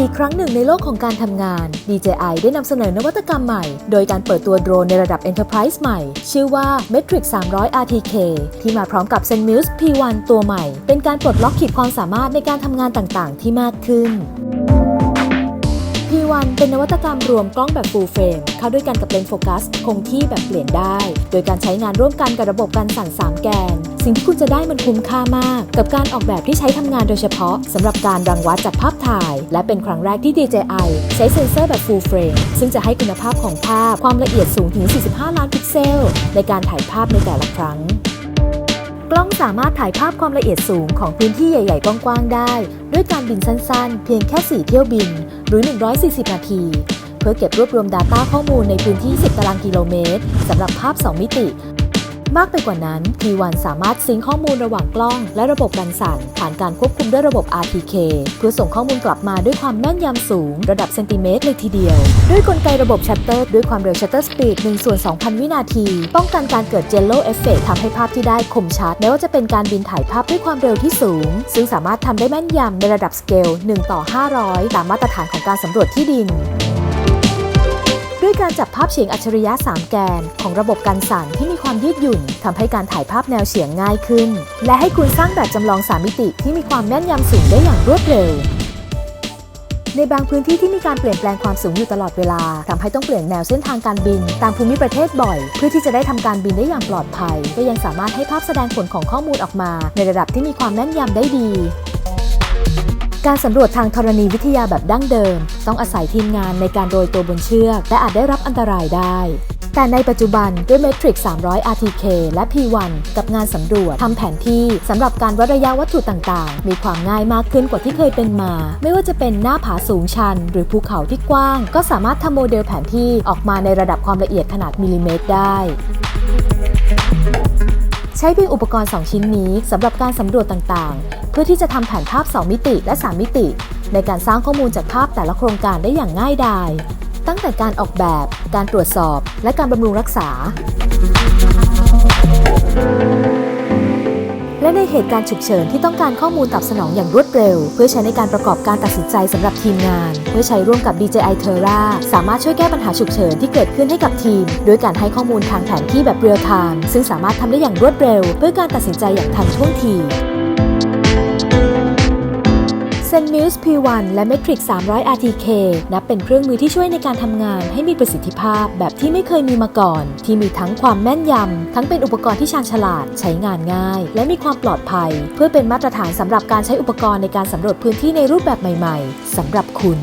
อีกครั้งหนึ่งในโลกของการทำงาน DJI ได้นำเสนอนวัตกรรมใหม่ โดยการเปิดตัวโดรนในระดับ Enterprise ใหม่ ชื่อว่า Metric 300 RTK ที่มาพร้อมกับ Zenmuse P1 ตัวใหม่ เป็นการปลดล็อกขีดความสามารถในการทำงานต่างๆ ที่มากขึ้น P1 เป็นนวัตกรรมรวมกล้องแบบ full frame เข้าด้วยกันกับเลนส์โฟกัส คงที่แบบเปลี่ยนได้ โดยการใช้งานร่วมกันกับระบบการสั่น 3 แกน สิ่งที่คุณจะได้มันคุ้มค่ามาก กับการออกแบบที่ใช้ทำงานโดยเฉพาะสำหรับการรังวัดจากภาพถ่าย และเป็นครั้งแรกที่ DJI ใช้เซ็นเซอร์แบบ full frame ซึ่งจะให้คุณภาพของภาพความละเอียดสูงถึง 45 ล้านพิกเซล ในการถ่ายภาพในแต่ละครั้งกล้องสามารถถ่ายภาพความละเอียดสูงของพื้นที่ใหญ่ๆ กว้างๆ ได้ ด้วยการบินสั้นๆ เพียงแค่ 4 เที่ยวบิน หรือ 140 นาที เพื่อเก็บรวบรวม Data ข้อมูลในพื้นที่ 10 ตารางกิโลเมตรสำหรับภาพ 2 มิติ มากไปกว่านั้น P1 สามารถซิงข้อมูลระหว่างกล้องและระบบการสั่นผ่านการควบคุมด้วยระบบ RTK เพื่อส่งข้อมูลกลับมาด้วยความแม่นยำสูง ระดับเซนติเมตรเลยทีเดียว ด้วยกลไกระบบชัตเตอร์ด้วยความเร็วชัตเตอร์สปีด1ส่วน2,000 วินาที ป้องกันการเกิดเจลโลเอฟเฟกทำให้ภาพที่ได้คมชัดไม่ว่าจะเป็นการบินถ่ายภาพด้วยความเร็วที่สูง ซึ่งสามารถทำได้แม่นยำในระดับสเกล1ต่อ500 ตามมาตรฐานของการสำรวจที่ดิน ด้วยการจับภาพเฉียงอัจฉริยะ 3 แกน ของระบบการสั่นที่มีความยืดหยุ่นทำให้การถ่ายภาพแนวเฉียงง่ายขึ้น และให้คุณสร้างแบบจำลอง 3 มิติที่มีความแม่นยำสูงได้อย่างรวดเร็วในบางพื้นที่ที่มีการเปลี่ยนแปลงความสูงอยู่ตลอดเวลาทำให้ต้องเปลี่ยนแนวเส้นทางการบิน ตามภูมิประเทศบ่อย เพื่อที่จะได้ทำการบินได้อย่างปลอดภัยก็ยังสามารถให้ภาพแสดงผลของข้อมูลออกมา ในระดับที่มีความแม่นยำได้ดี การสำรวจทางธรณีวิทยาแบบดั้งเดิม ต้องอาศัยทีมงานในการโรยตัวบนเชือก และอาจได้รับอันตรายได้ แต่ในปัจจุบันด้วย Matrix 300 RTK และ P1 กับงานสำรวจทำแผนที่สำหรับการวัดระยะวัตถุต่างๆ มีความง่ายมากขึ้นกว่าที่เคยเป็นมา ไม่ว่าจะเป็นหน้าผาสูงชัน หรือภูเขาที่กว้าง ก็สามารถทำโมเดลแผนที่ออกมาในระดับความละเอียดขนาดมิลลิเมตรได้ ใช้เพียงอุปกรณ์ 2 ชิ้นนี้สำหรับการสำรวจต่างๆ เพื่อที่จะทำแผนภาพ 2 มิติและ 3 มิติ ในการสร้างข้อมูลจากภาพแต่ละโครงการได้อย่างง่ายดาย ตั้งแต่การออกแบบ การตรวจสอบ และการบำรุงรักษา และในเหตุการณ์ฉุกเฉินที่ต้องการข้อมูลตอบสนองอย่างรวดเร็ว เพื่อใช้ในการประกอบการตัดสินใจสำหรับทีมงาน เพื่อใช้ร่วมกับ DJI Terra สามารถช่วยแก้ปัญหาฉุกเฉินที่เกิดขึ้นให้กับทีม ด้วยการให้ข้อมูลทางแผนที่แบบเรียลไทม์ซึ่งสามารถทำได้อย่างรวดเร็ว เพื่อการตัดสินใจอย่างทันท่วงที e n m u s e P1 และ Matrix 300 RTK นับเป็นเครื่องมือที่ช่วยในการทำงานให้มีประสิทธิภาพแบบที่ไม่เคยมีมาก่อน ที่มีทั้งความแม่นยำ ทั้งเป็นอุปกรณ์ที่ชาญฉลาด ใช้งานง่าย และมีความปลอดภัย เพื่อเป็นมาตรฐานสำหรับการใช้อุปกรณ์ในการสำรวจพื้นที่ในรูปแบบใหม่ ๆสำหรับคุณ